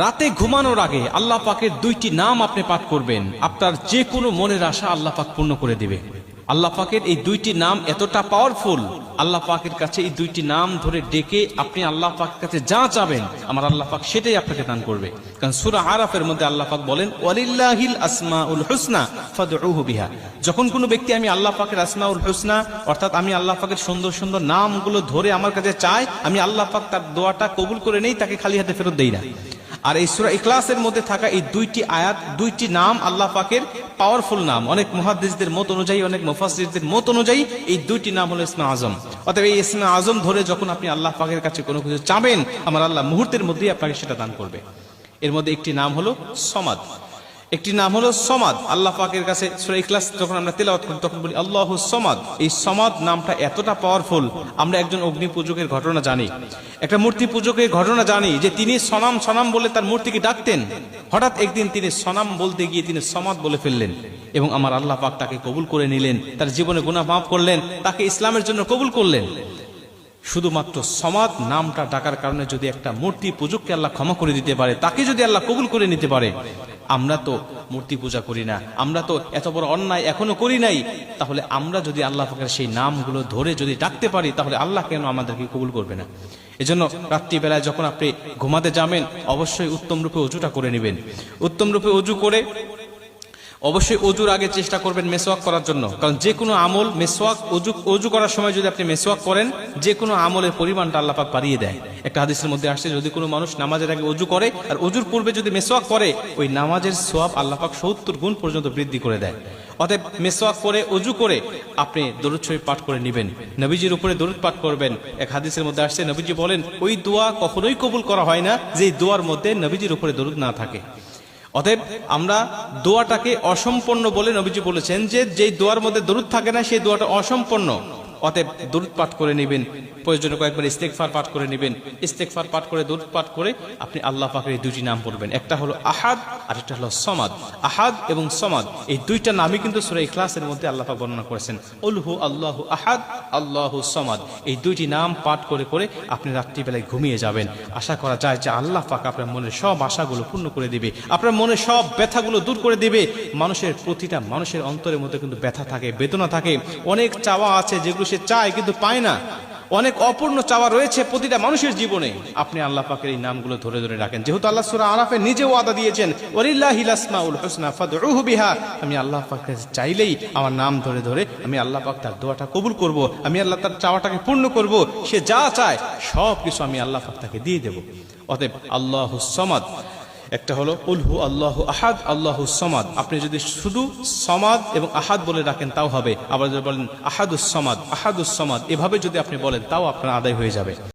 রাতে ঘুমানোর আগে আল্লাহ পাকের দুইটি নাম আপনি পাঠ করবেন। আপনার যে কোনো মনের আশা আল্লাহ পাক পূর্ণ করে দিবে। আল্লাহ পাকের এই দুইটি নাম এতটা পাওয়ারফুল আল্লাহ পাকের কাছে এই দুইটি নাম ধরে ডেকে আপনি আল্লাহ পাকের কাছে যা চাবেন, আমার আল্লাহ পাক সেটাই আপনাকে দান করবে। কারণ সুরা আরাফের মধ্যে আল্লাহ পাক বলেন, ওয়ালিল্লাহিল আসমাউল হুসনা ফাদউহু বিহা। যখন কোনো ব্যক্তি আমি আল্লাহ পাকের আসমাউল হুসনা, অর্থাৎ আমি আল্লাহ পাকের সুন্দর সুন্দর নামগুলো ধরে আমার কাছে চাই আমি আল্লাহ পাক তার দোয়াটা কবুল করে নেই, তাকে খালি হাতে ফেরত দেই না। আর এই সুরা ইখলাসের মধ্যে থাকা এই দুইটি আয়াত, দুইটি নাম আল্লাহ পাকের পাওয়ারফুল নাম। অনেক মহাদিসদের মত অনুযায়ী, অনেক মুফাসসিরদের মত অনুযায়ী এই দুইটি নাম হলো ইসমা আজম। অতএব এই ইসমা আজম ধরে যখন আপনি আল্লাহ পাকের কাছে কোনো কিছু চাবেন, আমার আল্লাহ মুহূর্তের মধ্যেই আপনাকে সেটা দান করবে। এর মধ্যে একটি নাম হলো সমাদ। একটি নাম হলো সমাদ। আল্লাহ পাকের কাছে ইখলাস যখন আমরা তেলাওয়াত করি, তখন বলি আল্লাহ সমাদ। এই সমাদ নামটা এতটা পাওয়ারফুল আমরা একজন অগ্নি পূজকের ঘটনা জানি। একটা মূর্তি পূজকের ঘটনা জানি যে তিনি সনাম সনাম বলে তার মূর্তিকে ডাকতেন। হঠাৎ একদিন তিনি সনাম বলতে গিয়ে তিনি সমাদ বলে ফেললেন এবং আমার আল্লাহ পাক তাকে কবুল করে নিলেন, তার জীবনে গুনাহ মাফ করলেন, তাকে ইসলামের জন্য কবুল করলেন। শুধুমাত্র সমাদ নামটা ডাকার কারণে যদি একটা মূর্তি পূজককে আল্লাহ ক্ষমা করে দিতে পারে, তাকে যদি আল্লাহ কবুল করে নিতে পারে, আমরা তো মূর্তি পূজা করি না, আমরা তো এত বড় অন্যায় এখনও করি নাই, তাহলে আমরা যদি আল্লাহ পাকের সেই নামগুলো ধরে যদি ডাকতে পারি, তাহলে আল্লাহ কেন আমাদেরকে কবুল করবে না? এজন্য রাত্রিবেলায় যখন আপনি ঘুমাতে যাবেন, অবশ্যই উত্তম রূপে অজুটা করে নেবেন। উত্তম রূপে অজু করে অবশ্যই অজুর আগে চেষ্টা করবেন মেসোয়াক করার জন্য। কারণ যে কোনো আমল মেসোয়াক অজু অজু করার সময় যদি আপনি মেসোয়াক করেন, যে কোনো আমলের পরিমাণটা আল্লাপাক বাড়িয়ে দেয়। একটা হাদিসের মধ্যে আসছে, যদি কোনো মানুষ নামাজের আগে অজু করে, আর অজুর পূর্বে যদি মেসোয়াক করে, ওই নামাজের সোয়াব আল্লাপাক সত্তর গুণ পর্যন্ত বৃদ্ধি করে দেয়। অতএব মেসোয়াক করে, অজু করে, আপনি দরুদ শরীফ পাঠ করে নেবেন। নবীজির উপরে দরুদ পাঠ করবেন। এক হাদিসের মধ্যে আসছে, নবীজি বলেন, ওই দোয়া কখনোই কবুল করা হয় না যে দোয়ার মধ্যে নবীজির উপরে দরুদ না থাকে। অতএব আমরা দোয়াটাকে অসম্পন্ন বলে নবীজি বলেছেন যে যেই দোয়ার মধ্যে দরুদ থাকে না, সেই দোয়াটা অসম্পন্ন। অতএব দরুদ পাঠ করে নেবেন। প্রয়োজনে কয়েকবার ইস্তেকফার পাঠ করে নেবেন। ইস্তেকফার পাঠ করে দরুদ পাঠ করে আপনি আল্লাহ পাকের এই দুটি নাম পড়বেন একটা হলো আহাদ আর একটা হলো সমাদ। আহাদ এবং সমাদ, এই দুইটা নামই কিন্তু সুরা ইখলাসের মধ্যে আল্লাহ পাক বর্ণনা করেছেন। উলহু আল্লাহু আহাদ, আল্লাহু সমাদ। এই দুইটি নাম পাঠ করে করে আপনি রাত্রিবেলায় ঘুমিয়ে যাবেন। আশা করা যায় যে আল্লাহ পাক আপনার মনের সব আশাগুলো পূর্ণ করে দিবে। আপনার মনের সব ব্যথাগুলো দূর করে দিবে। মানুষের প্রতিটা মানুষের অন্তরের মধ্যে কিন্তু ব্যথা থাকে, বেদনা থাকে। অনেক চাওয়া আছে যেগুলো সে চায় কিন্তু পায় না। অনেক অপূর্ণ চাওয়া রয়েছে প্রতিটা মানুষের জীবনে। আপনি আল্লাহ পাকের এই নামগুলো ধরে ধরে রাখেন। যেহেতু আল্লাহ সুরা আরাফে নিজেও ওয়াদা দিয়েছেন বিহা। আমি আল্লাহ পাকের চাইলেই আমার নাম ধরে ধরে আমি আল্লাহ পাক তার দোয়াটা কবুল করব, আমি আল্লাহ তার চাওয়াটাকে পূর্ণ করব, সে যা চায় সব কিছু আমি আল্লাহ পাক তাকে দিয়ে দেব। অতএব আল্লাহ সমাদ একটা হলো উলহু আল্লাহ আহাদ, আল্লাহ সমাদ। আপনি যদি শুধু সমাদ এবং আহাদ বলে রাখেন, তাও হবে। আবার যদি বলেন আহাদুস সমাদ আহাদুস সমাদ, এভাবে যদি আপনি বলেন, তাও আপনার আদায় হয়ে যাবে।